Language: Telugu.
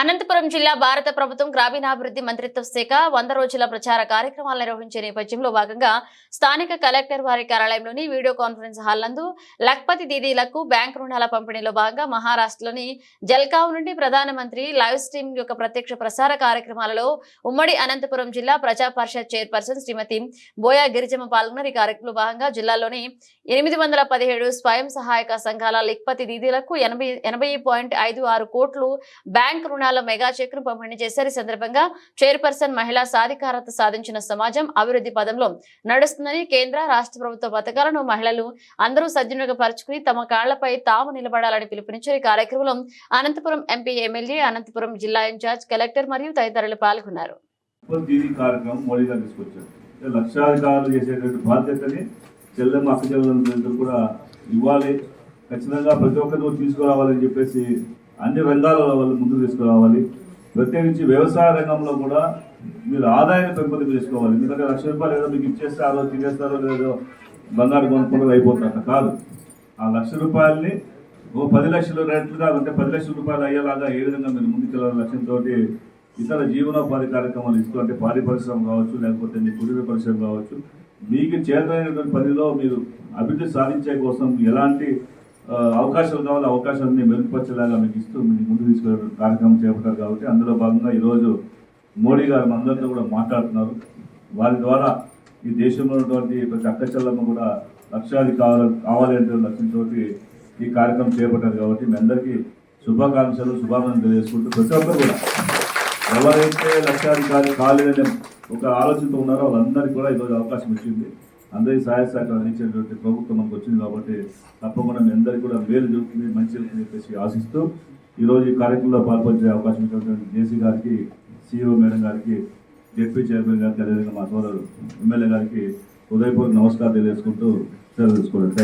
అనంతపురం జిల్లా భారత ప్రభుత్వం గ్రామీణాభివృద్ధి మంత్రిత్వ శాఖ వంద రోజుల ప్రచార కార్యక్రమాలు నిర్వహించే నేపథ్యంలో భాగంగా స్థానిక కలెక్టర్ వారి కార్యాలయంలోని వీడియో కాన్ఫరెన్స్ హాల్ నందు లక్పతి దీదీలకు బ్యాంక్ రుణాల పంపిణీలో భాగంగా మహారాష్ట్రలోని జల్కావ్ నుండి ప్రధానమంత్రి లైవ్ స్ట్రీమ్ యొక్క ప్రత్యక్ష ప్రసార కార్యక్రమాలలో ఉమ్మడి అనంతపురం జిల్లా ప్రజా పరిషత్ చైర్పర్సన్ శ్రీమతి బోయా గిరిజమ్మ పాల్గొన్నారు. ఈ కార్యక్రమంలో భాగంగా జిల్లాలోని ఎనిమిది వందల పదిహేడు స్వయం సహాయక సంఘాల లక్పతి దీదీలకు ఎనభై ఎనభై పాయింట్ ఐదు ఆరు కోట్లు బ్యాంక్ రుణాలు మెగా చక్రం పంపిణీ చేశారు. ఈ సందర్భంగా చైర్పర్సన్ మహిళా సాధికారత సాధించిన సమాజం అభివృద్ధి పదంలో నడుస్తుందని కేంద్ర రాష్ట్ర ప్రభుత్వ పథకాలను మహిళలు అందరూ సద్వినియోగపరుచుకుని తమ కాళ్ళపై తాము నిలబడాలని పిలుపునిచ్చారు. ఈ కార్యక్రమంలో అనంతపురం ఎంపీ ఎమ్మెల్యే అనంతపురం జిల్లా ఇన్ఛార్జ్ కలెక్టర్ మరియు తదితరులు పాల్గొన్నారు. లక్షాధికారులు చేసేటువంటి బాధ్యతని చెల్లెమ్మ అక్క చెల్లెలందరూ కూడా ఇవ్వాలి. ఖచ్చితంగా ప్రతి ఒక్కరు తీసుకురావాలని చెప్పేసి అన్ని రంగాలలో వాళ్ళు ముందుకు తీసుకురావాలి. ప్రత్యేకించి వ్యవసాయ రంగంలో కూడా మీరు ఆదాయాన్ని పెంపొందింపు చేసుకోవాలి. ఎందుకంటే లక్ష రూపాయలు ఏదో మీకు ఇచ్చేస్తే ఆ తినేస్తారో లేదో బంగారు కొనుక్కుంటారో అయిపోతుంది కాదు. ఆ లక్ష రూపాయలని ఓ పది లక్షల రేట్లుగా అంటే పది లక్షల రూపాయలు అయ్యేలాగా ఏ విధంగా మీరు ముందుకెళ్ళాలి లక్ష్యంతో ఇతర జీవనోపాధి కార్యక్రమాలు ఇస్తూ అంటే పాడి పరిశ్రమ కావచ్చు లేకపోతే మీ కుటీర పరిశ్రమ కావచ్చు మీకు చేతనైనటువంటి పనిలో మీరు అభివృద్ధి సాధించే కోసం ఎలాంటి అవకాశాలు కావాలి అవకాశాలని మెరుగుపరిచేలాగా మీకు ఇస్తూ మీకు ముందు తీసుకునే కార్యక్రమం చేపట్టారు కాబట్టి అందులో భాగంగా ఈరోజు మోడీ గారు మనందరితో కూడా మాట్లాడుతున్నారు. వారి ద్వారా ఈ దేశంలో ఉన్నటువంటి ప్రతి అక్క చెల్లమ్మ కూడా లక్ష్యాది కావాలి కావాలి అంటే లక్ష్యంతో ఈ కార్యక్రమం చేపట్టారు కాబట్టి మీ అందరికీ శుభాకాంక్షలు శుభాకాంక్షలు తెలియజేసుకుంటూ ప్రతి ఒక్కరు కూడా ఎవరైతే లక్షాధికారి కాలేదనే ఒక ఆలోచనతో ఉన్నారో వాళ్ళందరికీ కూడా ఈరోజు అవకాశం ఇచ్చింది అందరికీ సహాయ సహకారం అందించేటువంటి ప్రభుత్వం మనకు వచ్చింది కాబట్టి తప్పకుండా మీ అందరికీ కూడా మేలు జరుగుతుంది మంచి జరుగుతుంది చెప్పేసి ఆశిస్తూ ఈరోజు ఈ కార్యక్రమంలో పాల్పంచే అవకాశం ఇచ్చినటువంటి జేసీ గారికి సిఇఓ మేడం గారికి డిప్యూటీ చైర్మన్ గారికి అదేవిధంగా మా సోదరుడు ఎమ్మెల్యే గారికి హృదయపూర్వక నమస్కారం తెలియజేసుకుంటూ సెలవు తీసుకోవడం